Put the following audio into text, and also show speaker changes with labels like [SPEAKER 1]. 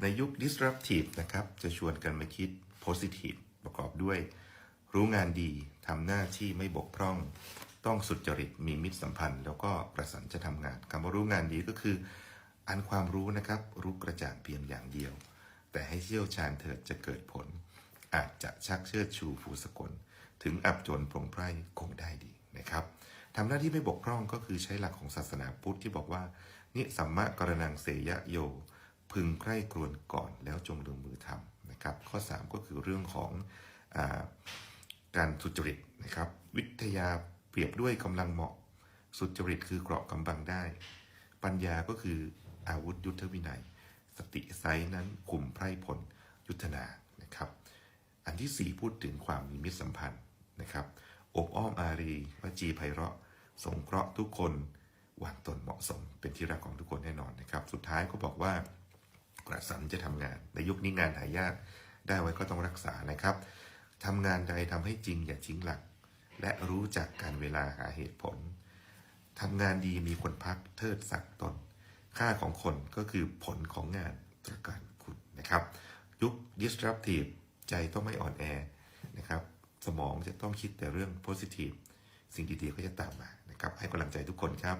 [SPEAKER 1] ในยุค disruptive นะครับ จะชวนกันมาคิด positive ประกอบด้วย รู้งานดีทำหน้าที่ไม่บกพร่อง ต้องสุจริตมีมิตรสัมพันธ์ แล้วก็ประสันจะทำงานคำว่ารู้งานดีก็คืออันความรู้นะครับ รู้กระจ่างเพียงอย่างเดียว แต่ให้เชี่ยวชาญเถิดจะเกิดผล อาจจะชักเชิดชูฟูสกล ถึงอับจนโปร่งไพร่คงได้ดีนะครับทำหน้าที่ไม่บกพร่องก็คือใช้หลักของศาสนาพุทธที่บอกว่า นิสัมมะกรนังเสยะโย พึงใคร่ครวญก่อนแล้วจงลงมือทำนะครับ ข้อ 3 ก็คือเรื่องของอการสุจริตนะครับ วิทยาเปรียบด้วยกำลังเหมาะ สุจริตคือเกราะกำบังได้ ปัญญาก็คืออาวุธยุทธวินัย สติไซนั้นกลุ่มไพร่ผลยุทธนานะครับ อันที่ 4 พูดถึงความมีมิตรสัมพันธ์นะครับอบอ้อมอารีวจีไพเราะ สงเคราะห์ทุกคนวางตนเหมาะสมเป็นที่รักของทุกคนแน่นอนนะครับ สุดท้ายก็บอกว่า กระสันจะทำงาน ในยุคนี้งานหายากได้ไว้ก็ต้องรักษานะครับทำงานใดทำให้จริงอย่าทิ้งหลัก และรู้จักการเวลาหาเหตุผลทำงานดีมีคนพักเทิดสักดิ์ตน ค่าของคนก็คือผลของงานตระการคุณนะครับ ยุค disruptive ใจต้องไม่อ่อนแอนะครับ สมองจะต้องคิดแต่เรื่อง positive สิ่งดีๆก็จะตามมานะครับ ให้กำลังใจทุกคนครับ